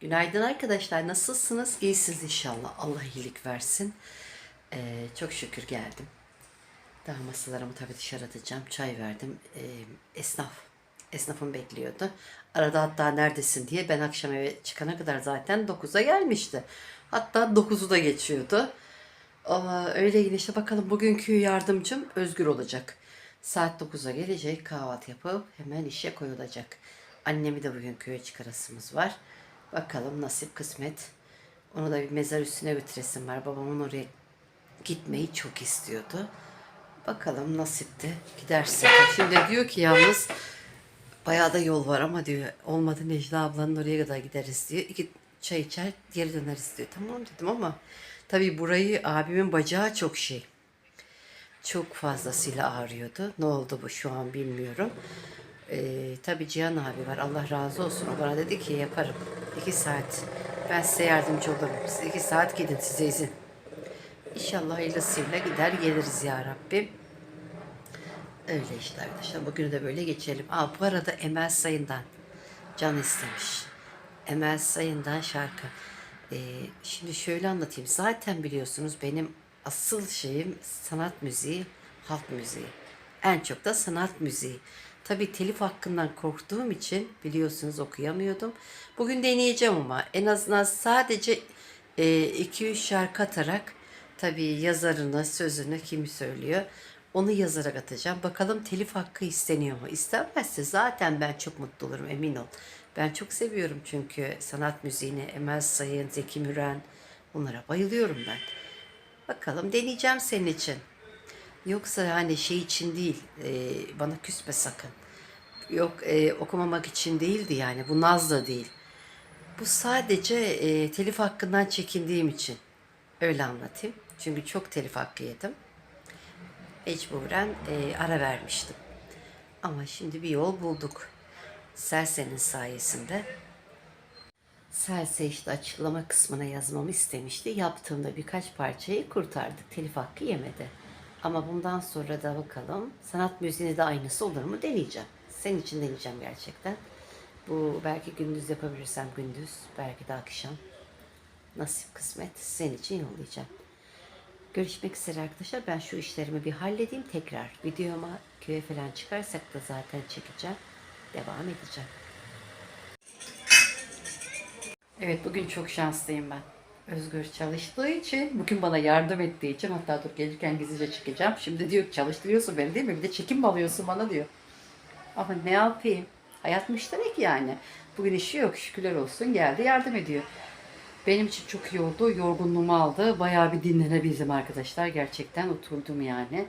Günaydın arkadaşlar. Nasılsınız? İyisiniz inşallah. Allah iyilik versin. Ee, çok şükür geldim. Daha masalarımı tabii dışarı atacağım. Çay verdim. Ee, esnaf. Esnafım bekliyordu. Arada hatta neredesin diye ben akşam eve çıkana kadar zaten 9'a gelmişti. Hatta 9'u da geçiyordu. Ama öyle yine işte bakalım bugünkü yardımcım Özgür olacak. Saat 9'a gelecek kahvaltı yapıp hemen işe koyulacak. Annemi de bugün köye çıkarasımız var. Bakalım nasip kısmet. Onu da bir mezar üstüne götüresim var. Babamın oraya gitmeyi çok istiyordu. Bakalım nasipti giderse. Şimdi diyor ki yalnız bayağı da yol var ama diyor olmadı Necla ablanın oraya kadar gideriz diyor. İki çay içer geri döneriz diyor. Tamam dedim ama tabii burayı abimin bacağı çok şey. Çok fazlasıyla ağrıyordu. Ne oldu bu şu an bilmiyorum. Ee, tabii Cihan abi var. Allah razı olsun. O bana dedi ki yaparım. İki saat. Ben size yardımcı olurum. Siz iki saat gidin size izin. İnşallah hayırlısıyla gider geliriz ya Rabbim. Öyle işte arkadaşlar. Bugünü de böyle geçelim. Aa, bu arada Emel Sayın'dan can istemiş. Emel Sayın'dan şarkı. Ee, şimdi şöyle anlatayım. Zaten biliyorsunuz benim asıl şeyim sanat müziği, halk müziği. En çok da sanat müziği. Tabii telif hakkından korktuğum için biliyorsunuz okuyamıyordum. Bugün deneyeceğim ama en azından sadece 2-3 şarkı atarak tabii yazarını, sözünü kim söylüyor onu yazarak atacağım. Bakalım telif hakkı isteniyor mu? İstenmezse zaten ben çok mutlu olurum emin ol. Ben çok seviyorum çünkü sanat müziğini Emel Sayın, Zeki Müren bunlara bayılıyorum ben. Bakalım deneyeceğim senin için. Yoksa hani şey için değil, e, bana küsme sakın. Yok e, okumamak için değildi yani, bu naz da değil. Bu sadece e, telif hakkından çekindiğim için. Öyle anlatayım. Çünkü çok telif hakkı yedim. Mecburen e, ara vermiştim. Ama şimdi bir yol bulduk. Serse'nin sayesinde. Serse işte açıklama kısmına yazmamı istemişti. Yaptığımda birkaç parçayı kurtardık. Telif hakkı yemedi. Ama bundan sonra da bakalım sanat müziğinde de aynısı olur mu deneyeceğim. Senin için deneyeceğim gerçekten. Bu belki gündüz yapabilirsem gündüz, belki de akşam. Nasip kısmet senin için yollayacağım. Görüşmek üzere arkadaşlar. Ben şu işlerimi bir halledeyim tekrar. Videoma köye falan çıkarsak da zaten çekeceğim. Devam edeceğim. Evet bugün çok şanslıyım ben. Özgür çalıştığı için, bugün bana yardım ettiği için hatta dur gelirken gizlice çıkacağım. Şimdi diyor ki, çalıştırıyorsun beni değil mi? Bir de çekim alıyorsun bana diyor. Ama ne yapayım? Hayat müşterek yani. Bugün işi yok şükürler olsun geldi yardım ediyor. Benim için çok iyi oldu. Yorgunluğumu aldı. Bayağı bir dinlenebildim arkadaşlar. Gerçekten oturdum yani.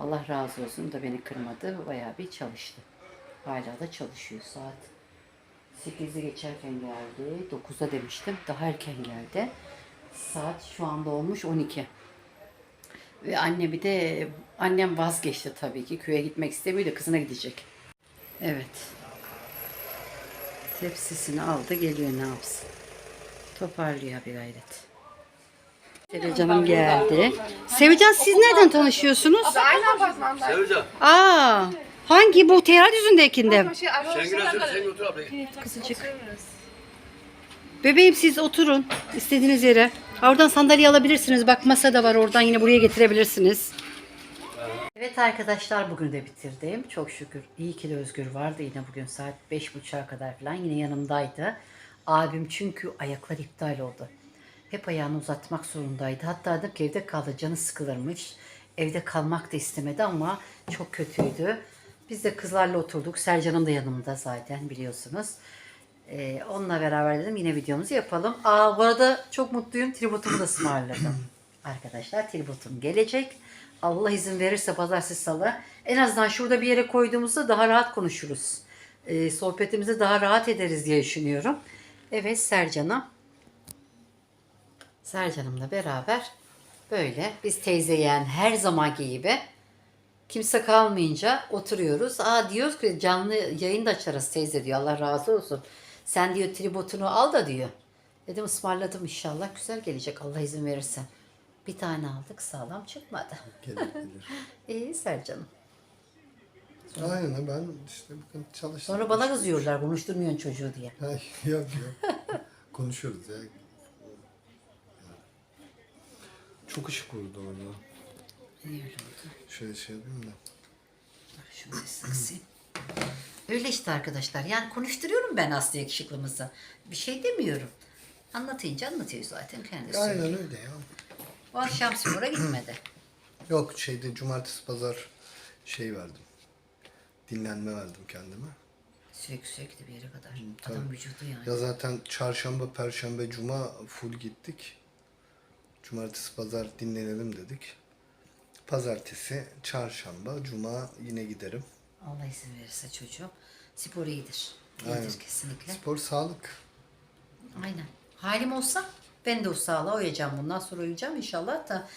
Allah razı olsun da beni kırmadı. Bayağı bir çalıştı. Hala da çalışıyor saat. 8'i geçerken geldi. 9'da demiştim. Daha erken geldi. Saat şu anda olmuş 12. Ve annemi de annem vazgeçti tabii ki. Köye gitmek istemiyor da kızına gidecek. Evet. Tepsisini aldı geliyor ne yapsın. Toparlıyor bir gayret. Sevecan'ım geldi. Sevecan siz nereden tanışıyorsunuz? Aynı apartmanda. Sevcan, Aa, hangi bu Tehran yüzündekinde? Şey, sen girersin, sen otur abla. Kızıcık. Bebeğim siz oturun istediğiniz yere. Oradan sandalye alabilirsiniz. Bak masa da var oradan yine buraya getirebilirsiniz. Evet arkadaşlar bugün de bitirdim. Çok şükür. İyi ki de Özgür vardı yine bugün saat 5.30'a kadar falan yine yanımdaydı. Abim çünkü ayaklar iptal oldu. Hep ayağını uzatmak zorundaydı. Hatta dedim ki evde kaldı canı sıkılırmış. Evde kalmak da istemedi ama çok kötüydü. Biz de kızlarla oturduk. Sercan'ım da yanımda zaten biliyorsunuz. Ee, onunla beraber dedim yine videomuzu yapalım. Aa bu arada çok mutluyum. Tributumu da ısmarladım. Arkadaşlar tributum gelecek. Allah izin verirse pazartesi salı. En azından şurada bir yere koyduğumuzda daha rahat konuşuruz. Ee, sohbetimizi daha rahat ederiz diye düşünüyorum. Evet Sercan'ım. Sercan'ımla beraber böyle biz teyze yeğen her zamanki gibi kimse kalmayınca oturuyoruz. Aa diyoruz ki canlı yayın da açarız teyze diyor. Allah razı olsun. Sen diyor tribotunu al da diyor. Dedim ısmarladım inşallah güzel gelecek Allah izin verirse. Bir tane aldık sağlam çıkmadı. Gelir gelir. İyi Sercan'ım. Aynen ben işte bugün çalıştım. Sonra bana kızıyorlar konuşturmuyorsun çocuğu diye. Ay, yok yok. konuşuyoruz ya. Çok ışık vurdu orada. Niye öyle oldu? Şöyle şey yapayım da. Dur şunu bir sıksayım. Öyle işte arkadaşlar. Yani konuşturuyorum ben Aslı yakışıklımızı. Bir şey demiyorum. Anlatınca anlatıyor zaten kendisi. Aynen öyle ya. O akşam spora gitmedi. Yok şeyde cumartesi pazar şey verdim. Dinlenme verdim kendime. Sürekli sürekli bir yere kadar. tabii. Adam vücudu yani. Ya zaten çarşamba, perşembe, cuma full gittik. Cumartesi, pazar dinlenelim dedik. Pazartesi, çarşamba, cuma yine giderim. Allah izin verirse çocuğum. Spor iyidir. İyidir Aynen. kesinlikle. Spor, sağlık. Aynen. Halim olsa ben de o sağlığa uyacağım. Bundan sonra uyuyacağım inşallah da.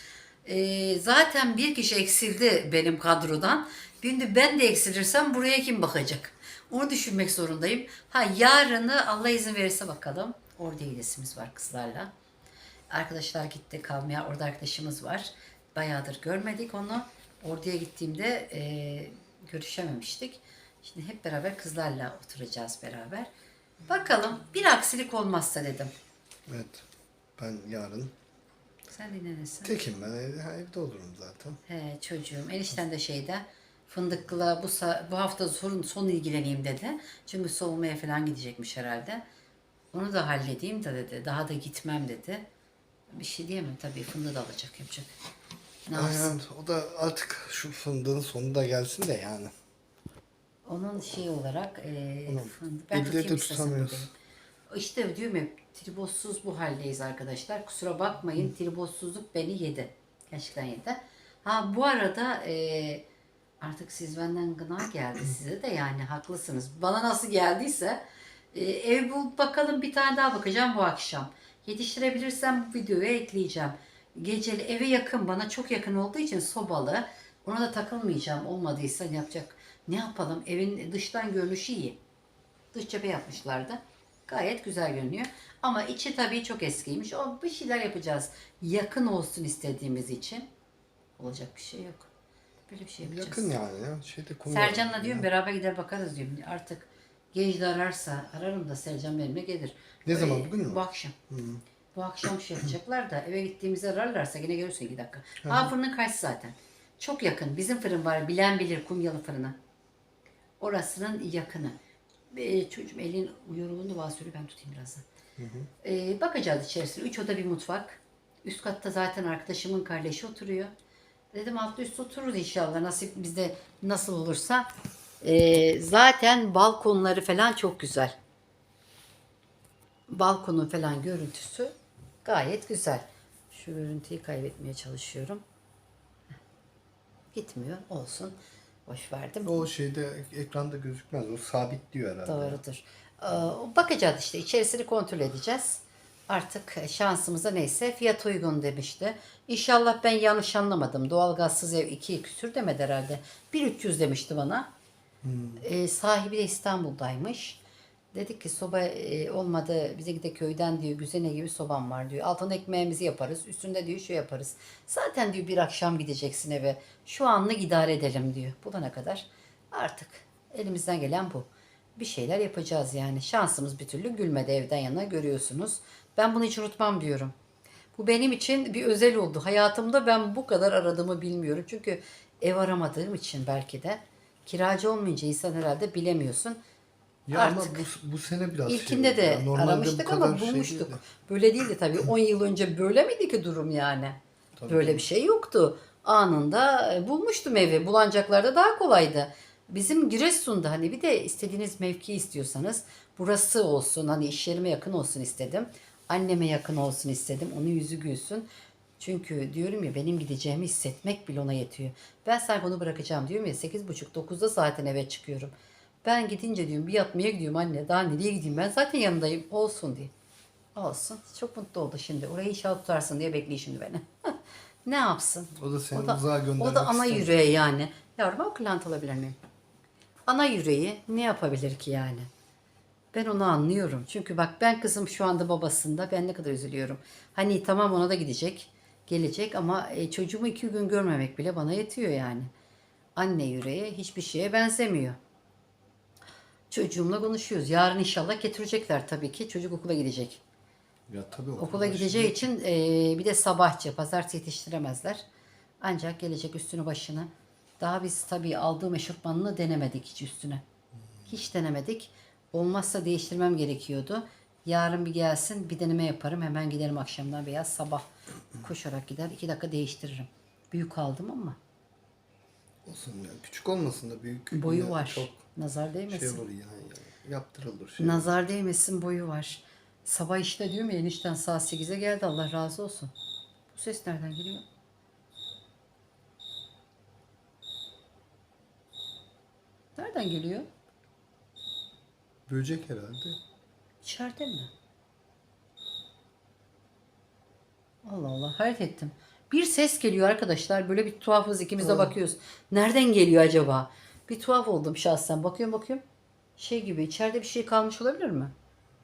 Ee, zaten bir kişi eksildi benim kadrodan. Şimdi ben de eksilirsem buraya kim bakacak? Onu düşünmek zorundayım. Ha yarını Allah izin verirse bakalım. Orada gidesimiz var kızlarla. Arkadaşlar gitti kalmaya. Orada arkadaşımız var. Bayağıdır görmedik onu. Orduya gittiğimde e, görüşememiştik. Şimdi hep beraber kızlarla oturacağız beraber. Bakalım bir aksilik olmazsa dedim. Evet. Ben yarın Sen dinlenirsin. tekim ben evde, ha, evde olurum zaten. He çocuğum enişten de şeyde fındıkla bu sa- bu hafta son, son ilgileneyim dedi. Çünkü soğumaya falan gidecekmiş herhalde. Onu da halledeyim de dedi. Daha da gitmem dedi. Bir şey diyemem tabii fındığı da alacak yapacak. Ne yapsın? Aynen. O da artık şu fındığın sonu da gelsin de yani. Onun şey olarak e, Onu fındık- ben tutayım de tutamıyoruz. İşte diyorum ya tribozsuz bu haldeyiz arkadaşlar. Kusura bakmayın tribozsuzluk beni yedi. Gerçekten yedi. Ha bu arada e, artık siz benden gına geldi size de yani haklısınız. Bana nasıl geldiyse e, ev bul bakalım bir tane daha bakacağım bu akşam. Yetiştirebilirsem bu videoya ekleyeceğim. Geceli eve yakın bana çok yakın olduğu için sobalı. Ona da takılmayacağım olmadıysa yapacak. Ne yapalım evin dıştan görünüşü iyi. Dış cephe yapmışlardı. Gayet güzel görünüyor. Ama içi tabii çok eskiymiş. O bir şeyler yapacağız. Yakın olsun istediğimiz için. Olacak bir şey yok. Böyle bir şey yapacağız. Yakın yani ya. Şeyde Sercan'la diyorum beraber gider bakarız diyorum. Artık genç de ararsa ararım da Sercan benimle gelir. Ne zaman, bugün mü? Bu akşam. Bu akşam şey yapacaklar da eve gittiğimizde ararlarsa yine görürsün iki dakika. Ha fırının karşı zaten. Çok yakın. Bizim fırın var. Bilen bilir Kumyalı fırını. Orasının yakını. Ee, çocuğum elin yorulduğunda bana söyle ben tutayım birazdan. Ee, bakacağız içerisine. Üç oda bir mutfak. Üst katta zaten arkadaşımın kardeşi oturuyor. Dedim altlı üst otururuz inşallah. Nasip bizde nasıl olursa. Ee, zaten balkonları falan çok güzel. Balkonun falan görüntüsü gayet güzel. Şu görüntüyü kaybetmeye çalışıyorum. Gitmiyor. Olsun. Boş verdim. O şeyde ekranda gözükmez. O sabit diyor herhalde. Doğrudur. Ee, Bakacağız işte içerisini kontrol edeceğiz. Artık şansımıza neyse fiyat uygun demişti. İnşallah ben yanlış anlamadım. Doğalgazsız ev 2 küsür demedi herhalde. 1300 demişti bana. Ee, sahibi de İstanbul'daymış. Dedik ki soba e, olmadı bize de köyden diyor güzene gibi sobam var diyor. Altına ekmeğimizi yaparız. Üstünde diyor şu yaparız. Zaten diyor bir akşam gideceksin eve. Şu anlık idare edelim diyor. Bulana kadar artık elimizden gelen bu. Bir şeyler yapacağız yani. Şansımız bir türlü gülmedi evden yana görüyorsunuz. Ben bunu hiç unutmam diyorum. Bu benim için bir özel oldu. Hayatımda ben bu kadar aradığımı bilmiyorum. Çünkü ev aramadığım için belki de. Kiracı olmayınca insan herhalde bilemiyorsun. Ya Artık. ama bu, bu sene biraz İlkinde şey de bu aramıştık kadar ama şey bulmuştuk. değildi. böyle değildi tabii. 10 yıl önce böyle miydi ki durum yani? böyle bir şey yoktu. Anında e, bulmuştum evi. Bulancaklarda daha kolaydı. Bizim Giresun'da hani bir de istediğiniz mevki istiyorsanız burası olsun hani iş yerime yakın olsun istedim. Anneme yakın olsun istedim. Onun yüzü gülsün. Çünkü diyorum ya benim gideceğimi hissetmek bile ona yetiyor. Ben sana bunu bırakacağım diyorum ya 8.30-9'da zaten eve çıkıyorum. Ben gidince diyorum bir yatmaya gidiyorum anne daha nereye gideyim ben zaten yanındayım olsun diye. Olsun. Çok mutlu oldu şimdi. Orayı inşallah tutarsın diye bekliyor şimdi beni. ne yapsın? O da seni O da, uzağa göndermek o da ana istemiyor. yüreği yani. Yavrum o klant alabilir miyim? Ana yüreği ne yapabilir ki yani? Ben onu anlıyorum. Çünkü bak ben kızım şu anda babasında ben ne kadar üzülüyorum. Hani tamam ona da gidecek, gelecek ama e, çocuğumu iki gün görmemek bile bana yetiyor yani. Anne yüreği hiçbir şeye benzemiyor. Çocuğumla konuşuyoruz. Yarın inşallah getirecekler tabii ki. Çocuk okula gidecek. Ya tabii okul Okula başı gideceği değil. için eee, bir de sabahçı. Pazartesi yetiştiremezler. Ancak gelecek üstünü başını. Daha biz tabii aldığım eşofmanını denemedik hiç üstüne. Hiç denemedik. Olmazsa değiştirmem gerekiyordu. Yarın bir gelsin bir deneme yaparım. Hemen giderim akşamdan veya sabah koşarak gider. iki dakika değiştiririm. Büyük aldım ama Olsun ya. Küçük olmasın da büyük. boyu var. Çok Nazar değmesin. şey olur ya. ya. Yaptırılır şey. Nazar değmesin boyu var. Sabah işte diyorum ya enişten saat 8'e geldi Allah razı olsun. Bu ses nereden geliyor? Nereden geliyor? Böcek herhalde. İçeride mi? Allah Allah hayret ettim. Bir ses geliyor arkadaşlar. Böyle bir tuhafız ikimiz de bakıyoruz. Nereden geliyor acaba? Bir tuhaf oldum şahsen. Bakıyorum bakıyorum. Şey gibi içeride bir şey kalmış olabilir mi?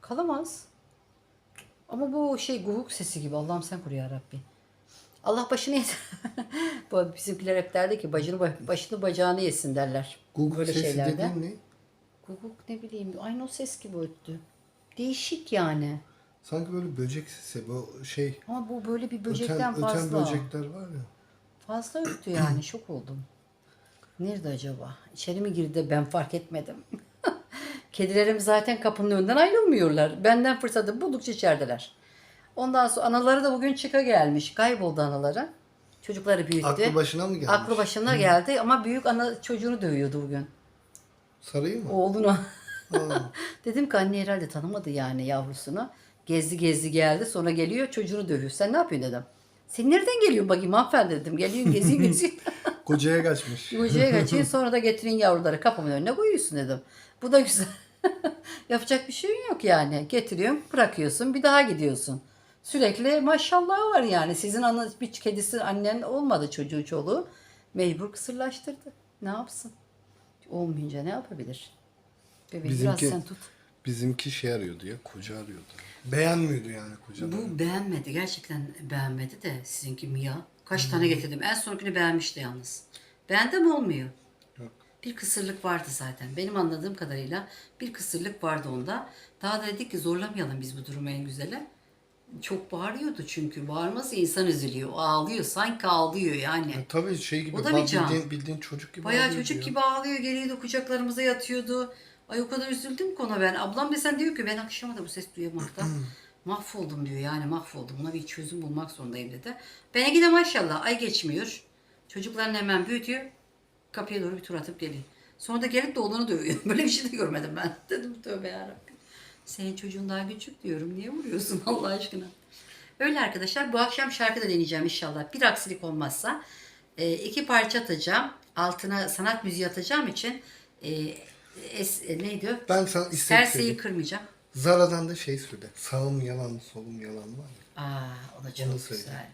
Kalamaz. Ama bu şey guhuk sesi gibi. Allah'ım sen koru ya Rabbi. Allah başını yesin. bu bizimkiler hep derdi ki başını, başını bacağını yesin derler. Google Böyle sesi şeylerde. dediğin ne? Guguk ne bileyim aynı o ses gibi öttü. Değişik yani. Sanki böyle böcek sesi. Bu şey. Ama bu böyle bir Öten, böcekten öten fazla. böcekler var ya. Fazla öttü yani şok oldum. Nerede acaba? İçeri mi girdi de ben fark etmedim. Kedilerim zaten kapının önünden ayrılmıyorlar. Benden fırsatı buldukça içerideler. Ondan sonra anaları da bugün çıka gelmiş. Kayboldu anaları. Çocukları büyüttü. Aklı başına mı gelmiş? Aklı başına geldi ama büyük ana çocuğunu dövüyordu bugün. Sarayı mı? Oğlunu. Aa, Dedim ki anne herhalde tanımadı yani yavrusunu. Gezdi gezdi geldi sonra geliyor çocuğunu dövüyor. Sen ne yapıyorsun dedim. Sen nereden geliyorsun bakayım hanımefendi dedim. Geliyorsun geziyorsun geziyorsun. kocaya kaçmış. Hocaya kaçıyor sonra da getirin yavruları kapımın önüne koyuyorsun dedim. Bu da güzel. Yapacak bir şeyin yok yani. Getiriyorsun bırakıyorsun bir daha gidiyorsun. Sürekli maşallah var yani. Sizin ana, bir kedisi annen olmadı çocuğu çoluğu. Mecbur kısırlaştırdı. Ne yapsın? Olmayınca ne yapabilir? Bebeği Bizimki- biraz sen tut. Bizimki şey arıyordu ya. Koca arıyordu. Beğenmiyordu yani kocaları. Bu beğenmedi. Gerçekten beğenmedi de sizinki Mia. Kaç tane getirdim. En sonkini beğenmişti yalnız. Beğendi mi olmuyor? Yok. Bir kısırlık vardı zaten. Benim anladığım kadarıyla bir kısırlık vardı onda. Daha da dedik ki zorlamayalım biz bu durumu en güzele. Çok bağırıyordu çünkü. Bağırması insan üzülüyor. Ağlıyor. Sanki ağlıyor yani. Ya tabii şey gibi. O da bir can. Bildiğin, bildiğin çocuk gibi Bayağı ağlıyordu çocuk ya. gibi ağlıyor. Geliyordu kucaklarımıza yatıyordu. Ay o kadar üzüldüm ki ona ben. Ablam desen diyor ki ben akşama da bu ses duyamaktan mahvoldum diyor. Yani mahvoldum. Buna bir çözüm bulmak zorundayım dedi. Benimki de maşallah ay geçmiyor. Çocuklarını hemen büyütüyor. Kapıya doğru bir tur atıp geliyor. Sonra da gelip de oğlunu dövüyor. Böyle bir şey de görmedim ben. Dedim tövbe yarabbim. Senin çocuğun daha küçük diyorum. Niye vuruyorsun Allah aşkına? Öyle arkadaşlar. Bu akşam şarkı da deneyeceğim inşallah. Bir aksilik olmazsa. E, iki parça atacağım. Altına sanat müziği atacağım için e, es, e, neydi o? Ben sana istek Serseyi söyleyeyim. kırmayacağım. Zara'dan da şey söyle. Sağım yalan, solum yalan var ya. Aa, o da çok Onu söyle. güzel.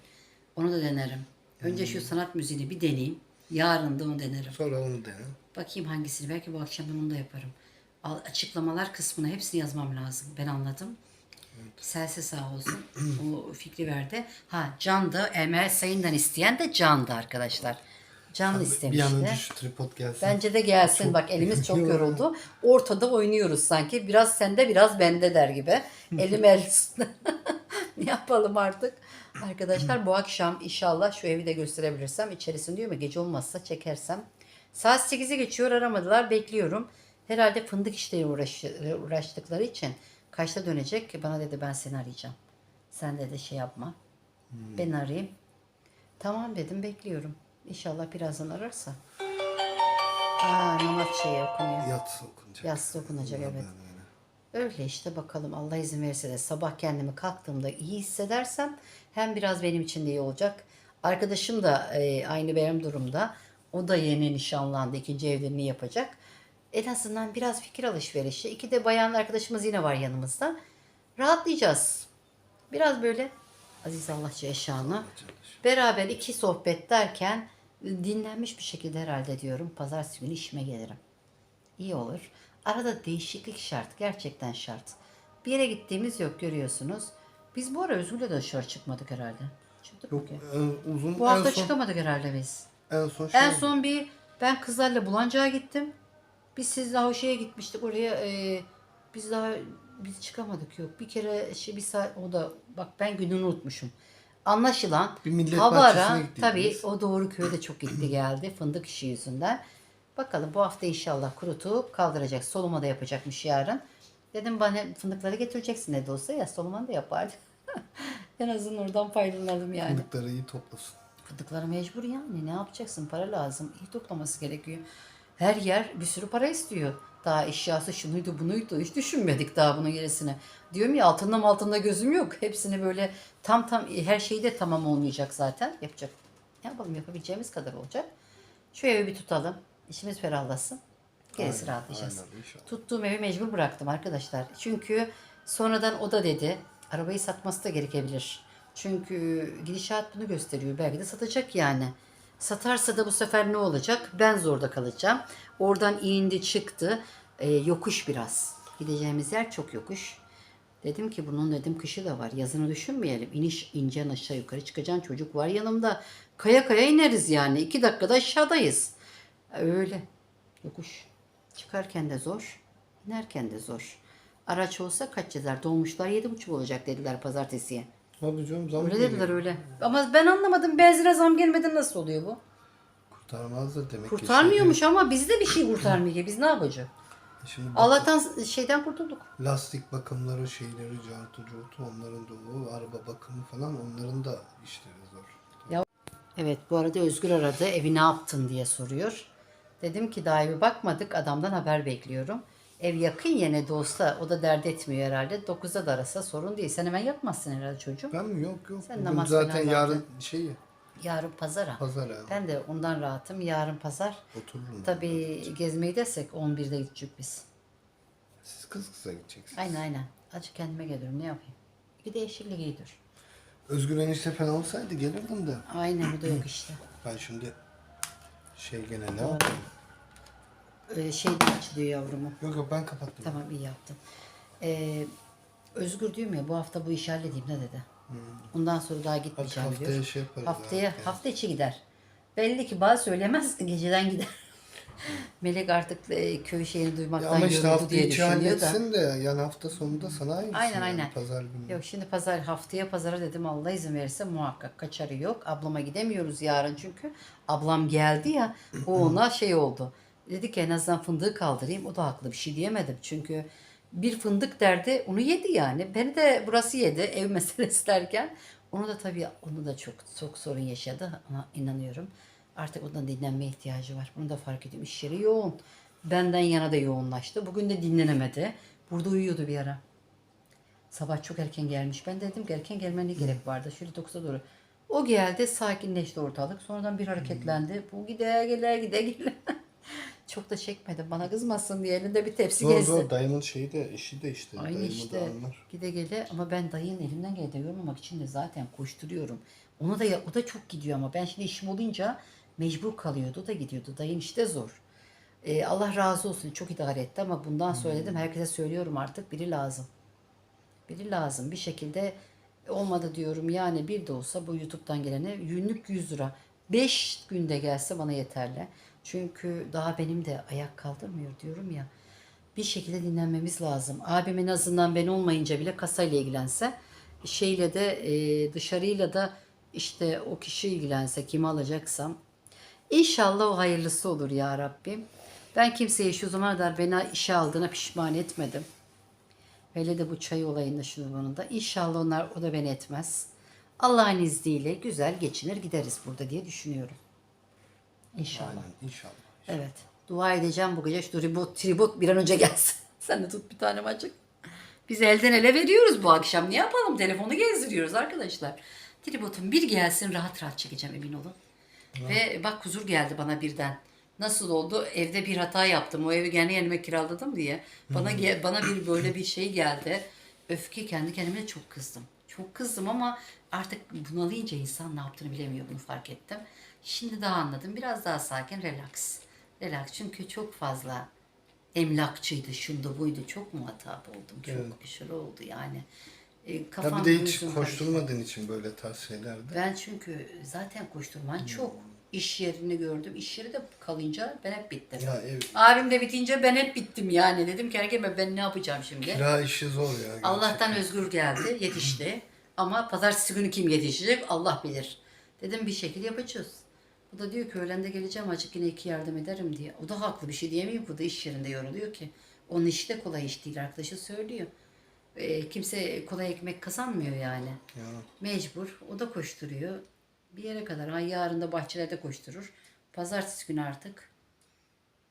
Onu da denerim. Önce şu sanat müziğini bir deneyeyim. Yarın da onu denerim. Sonra onu dene. Bakayım hangisini. Belki bu akşam ben onu da yaparım. Al- Açıklamalar kısmına hepsini yazmam lazım. Ben anladım. Selse sağ olsun. o fikri verdi. Ha Can da Emel Sayın'dan isteyen de Can'dı arkadaşlar. Can Bir an istemişti. önce şu tripod gelsin. Bence de gelsin. Bak elimiz çok yoruldu. Ortada oynuyoruz sanki. Biraz sende biraz bende der gibi. Elim el ne yapalım artık? Arkadaşlar bu akşam inşallah şu evi de gösterebilirsem. içerisini diyor mu gece olmazsa çekersem. Saat 8'i geçiyor aramadılar. Bekliyorum. Herhalde fındık işleri uğraş, uğraştıkları için kaçta dönecek? Bana dedi ben seni arayacağım. Sen de şey yapma. Ben arayayım. Tamam dedim bekliyorum. İnşallah birazdan ararsa. Aa namaz şeyi okunuyor. Yatsı okunacak. Yatsı okunacak evet. Öyle işte bakalım Allah izin verirse de sabah kendimi kalktığımda iyi hissedersem hem biraz benim için de iyi olacak. Arkadaşım da e, aynı benim durumda. O da yeni nişanlandı. ikinci evliliğini yapacak. En azından biraz fikir alışverişi. İki de bayan arkadaşımız yine var yanımızda. Rahatlayacağız. Biraz böyle Aziz Allahçı eşanı. Beraber iki sohbet derken dinlenmiş bir şekilde herhalde diyorum. Pazartesi günü işime gelirim. İyi olur. Arada değişiklik şart. Gerçekten şart. Bir yere gittiğimiz yok görüyorsunuz. Biz bu ara Özgür'le de dışarı çıkmadık herhalde. Çıktık mı Yok ki? en uzun Bu en hafta son, çıkamadık herhalde biz. en son şey En oldu. son bir ben kızlarla Bulancak'a gittim. Biz siz daha o şeye gitmiştik oraya. e, biz daha biz çıkamadık yok. Bir kere şey bir saat o da bak ben gününü unutmuşum. Anlaşılan Bir millet hava bahçesine ara gittiydiniz. tabii o doğru köye de çok gitti geldi fındık işi yüzünden. Bakalım bu hafta inşallah kurutup kaldıracak. Soluma da yapacakmış yarın. Dedim bana fındıkları getireceksin ne de olsa ya soluman da yapardı. en azından oradan faydalanalım yani. Fındıkları iyi toplasın. Fındıkları mecbur yani. Ne yapacaksın? Para lazım. İyi toplaması gerekiyor. Her yer bir sürü para istiyor. Daha eşyası şunuydu bunuydu. Hiç düşünmedik daha bunun gerisine. Diyorum ya altında altında gözüm yok. Hepsini böyle tam tam her şeyi de tamam olmayacak zaten. Yapacak. Ne yapalım yapabileceğimiz kadar olacak. Şu evi bir tutalım. İşimiz ferahlasın. Gerisi Aynen, rahatlayacağız. aynen. Tuttuğum evi mecbur bıraktım arkadaşlar. Çünkü sonradan o da dedi arabayı satması da gerekebilir. Çünkü gidişat bunu gösteriyor. Belki de satacak yani. Satarsa da bu sefer ne olacak? Ben zorda kalacağım. Oradan indi çıktı. Ee, yokuş biraz. Gideceğimiz yer çok yokuş. Dedim ki bunun dedim kışı da var. Yazını düşünmeyelim. İniş incen aşağı yukarı çıkacaksın. Çocuk var yanımda. Kaya kaya ineriz yani. İki dakikada aşağıdayız. Öyle. Yokuş. Çıkarken de zor. inerken de zor. Araç olsa kaç yazar? Dolmuşlar yedi buçuk olacak dediler pazartesiye. Abi canım zam Öyle geliyor. dediler öyle. Ama ben anlamadım. Benzine zam gelmeden nasıl oluyor bu? Kurtarmaz da demek ki. Kurtarmıyormuş ama bizi de bir şey kurtarmıyor. ki. Biz ne yapacağız? Şimdi, şimdi bak- Allah'tan şeyden kurtulduk. lastik bakımları, şeyleri, cartı, curtu, onların da o, araba bakımı falan onların da işleri zor. Evet bu arada Özgür aradı evi ne yaptın diye soruyor. Dedim ki daha evi bakmadık adamdan haber bekliyorum. Ev yakın yine de olsa o da dert etmiyor herhalde. 9'da da arasa sorun değil. Sen hemen yapmazsın herhalde çocuğum. Ben mi? Yok yok. Sen Bugün namaz zaten falan yarın şeyi Yarın pazara. pazar ha. Ben de ondan rahatım. Yarın pazar. Otururum. Tabii gezmeyi desek 11'de gidecek biz. Siz kız kıza gideceksiniz. Aynen aynen. Acı kendime gelirim ne yapayım. Bir değişiklik iyidir. Özgür enişte falan olsaydı gelirdim de. Aynen bu da yok işte. Ben şimdi şey gene ne yapayım? Ee, şeyden açılıyor yavrumu. Yok yok ben kapattım. Tamam iyi yaptın. Ee, Özgür diyorum ya bu hafta bu işi halledeyim ne dedi. Ondan sonra daha gitmeyeceğim Hadi haftaya diyor. şey yaparız Haftaya, yani. hafta içi gider. Belli ki bazı söylemez geceden gider. Melek artık e, köy şeyini Ya duymaktan ama işte yoruldu hafta diye içi düşünüyor da. halletsin de yani hafta sonunda sana aitsin Aynen yani, aynen. Pazar günü. Yok şimdi pazar haftaya pazara dedim Allah izin verirse muhakkak kaçarı yok. Ablama gidemiyoruz yarın çünkü. Ablam geldi ya o ona şey oldu. Dedi ki en azından fındığı kaldırayım. O da haklı bir şey diyemedim. Çünkü bir fındık derdi onu yedi yani. Beni de burası yedi ev meselesi derken. Onu da tabii onu da çok çok sorun yaşadı. Ona inanıyorum. Artık ondan dinlenmeye ihtiyacı var. Bunu da fark ediyorum. İş yeri yoğun. Benden yana da yoğunlaştı. Bugün de dinlenemedi. Burada uyuyordu bir ara. Sabah çok erken gelmiş. Ben dedim ki erken gelmen ne gerek vardı? Şöyle 9'a doğru. O geldi sakinleşti ortalık. Sonradan bir hareketlendi. Bu gide gele gide gele. çok da çekmedi. Bana kızmasın diye elinde bir tepsi gezdi. zor dayımın şeyi de işi de işte. Aynı Dayımı da işte anlar. gide gele ama ben dayının elinden geldi yormamak için de zaten koşturuyorum. Onu da o da çok gidiyor ama ben şimdi işim olunca mecbur kalıyordu da gidiyordu. Dayın işte zor. Ee, Allah razı olsun çok idare etti ama bundan sonra dedim herkese söylüyorum artık biri lazım. Biri lazım bir şekilde olmadı diyorum yani bir de olsa bu YouTube'dan gelene günlük 100 lira. 5 günde gelse bana yeterli. Çünkü daha benim de ayak kaldırmıyor diyorum ya. Bir şekilde dinlenmemiz lazım. Abim en azından ben olmayınca bile kasayla ilgilense şeyle de e, dışarıyla da işte o kişi ilgilense kimi alacaksam İnşallah o hayırlısı olur ya Rabbim. Ben kimseyi şu zamana kadar beni işe aldığına pişman etmedim. Hele de bu çay olayında şunu bunun da. İnşallah onlar o da beni etmez. Allah'ın izniyle güzel geçinir gideriz burada diye düşünüyorum. İnşallah. Aynen inşallah. Evet. Dua edeceğim bu gece şu tribot, tribot bir an önce gelsin. Sen de tut bir tane açık. Biz elden ele veriyoruz bu akşam. Ne yapalım? Telefonu gezdiriyoruz arkadaşlar. Tribotun bir gelsin rahat rahat çekeceğim emin olun. Ve bak huzur geldi bana birden. Nasıl oldu? Evde bir hata yaptım. O evi kendi kendime kiraladım diye. Bana ge- bana bir böyle bir şey geldi. Öfke kendi kendime çok kızdım. Çok kızdım ama artık bunalayınca insan ne yaptığını bilemiyor bunu fark ettim. Şimdi daha anladım. Biraz daha sakin, relax. Relax çünkü çok fazla emlakçıydı, şundu buydu. Çok muhatap oldum. Çok aşırı oldu yani. E, Ya kafam bir de hiç gözüm karıştı. koşturmadığın için böyle tarz şeylerde. Ben çünkü zaten koşturman çok. İş yerini gördüm. İş yeri de kalınca ben hep bittim. Ya ev Abim de bitince ben hep bittim yani. Dedim ki erkeğim ben ne yapacağım şimdi? kira işi zor ya. gerçekten. Allah'tan Özgür geldi, yetişti. Ama pazartesi günü kim yetişecek Allah bilir. Dedim bir şekilde yapacağız. Bu da diyor ki öğlende geleceğim açık yine iki yardım ederim diye. O da haklı bir şey diyemiyor. Bu da iş yerinde yoruluyor ki. Onun işi de kolay iş değil arkadaşı söylüyor. Ee, kimse kolay ekmek kazanmıyor yani. Ya. Mecbur. O da koşturuyor. Bir yere kadar. Ha yarın da bahçelerde koşturur. Pazartesi günü artık.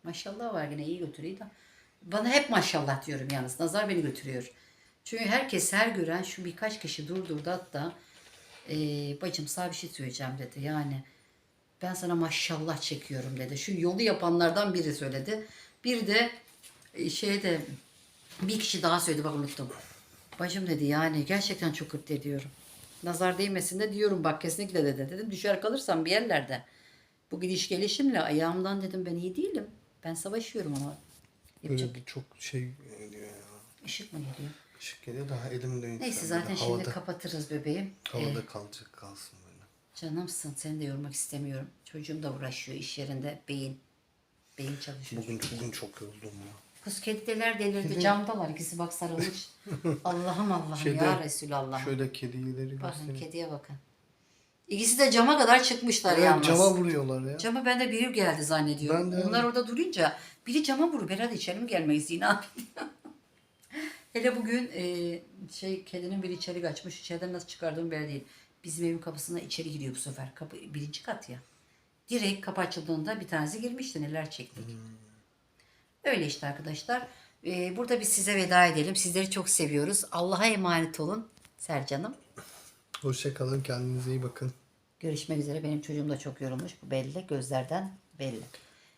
Maşallah var yine iyi götürüyor da. Bana hep maşallah diyorum yalnız. Nazar beni götürüyor. Çünkü herkes her gören şu birkaç kişi durdurdu hatta eee bacım sana bir şey söyleyeceğim dedi. Yani ben sana maşallah çekiyorum dedi. Şu yolu yapanlardan biri söyledi. Bir de e, şeyde bir kişi daha söyledi bak unuttum. Bacım dedi yani gerçekten çok hırt ediyorum. Nazar değmesin de diyorum bak kesinlikle dedi. Dedim düşer kalırsam bir yerlerde. Bu gidiş gelişimle ayağımdan dedim ben iyi değilim. Ben savaşıyorum ama. Yapacak Böyle bir çok şey geliyor ya. ışık mı geliyor? Işık geliyor daha elimde yok. Neyse zaten şimdi kapatırız bebeğim. havada Ee, kalacak kalsın. Canımsın seni de yormak istemiyorum. Çocuğum da uğraşıyor iş yerinde beyin. Beyin çalışıyor. Bugün bugün çok yoruldum ya. Kız kediler delirdi camdalar ikisi bak sarılmış. Allah'ım Allah'ım Şeyde- ya Resulallah. Şöyle kedileri Bakın göstereyim. kediye bakın. İkisi de cama kadar çıkmışlar Evet, yalnız. cama vuruyorlar ya. Cama ben de biri geldi zannediyorum. Ben de Onlar orada durunca biri cama vurur. Berat içerim gelmeyiz yine abi. Hele bugün e, şey kedinin biri içeri kaçmış. İçeriden nasıl çıkardığım belli değil. Bizim evin kapısına içeri giriyor bu sefer. Kapı, birinci kat ya. Direkt kapı açıldığında bir tanesi girmişti. Neler çektik. Öyle işte arkadaşlar. E, burada biz size veda edelim. Sizleri çok seviyoruz. Allah'a emanet olun. Sercan'ım. Hoşçakalın kendinize iyi bakın. Görüşmek üzere. Benim çocuğum da çok yorulmuş. Bu belli. Gözlerden belli.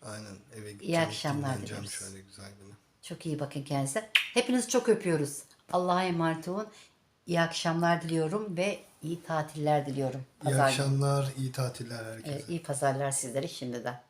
Aynen eve gideceğim. akşamlar dinleneceğim dileriz. şöyle güzel güne. Çok iyi bakın kendinize. Hepinizi çok öpüyoruz. Allah'a emanet olun. İyi akşamlar diliyorum ve iyi tatiller diliyorum. İyi Pazar günü. akşamlar, iyi tatiller herkese. İyi pazarlar sizlere şimdiden.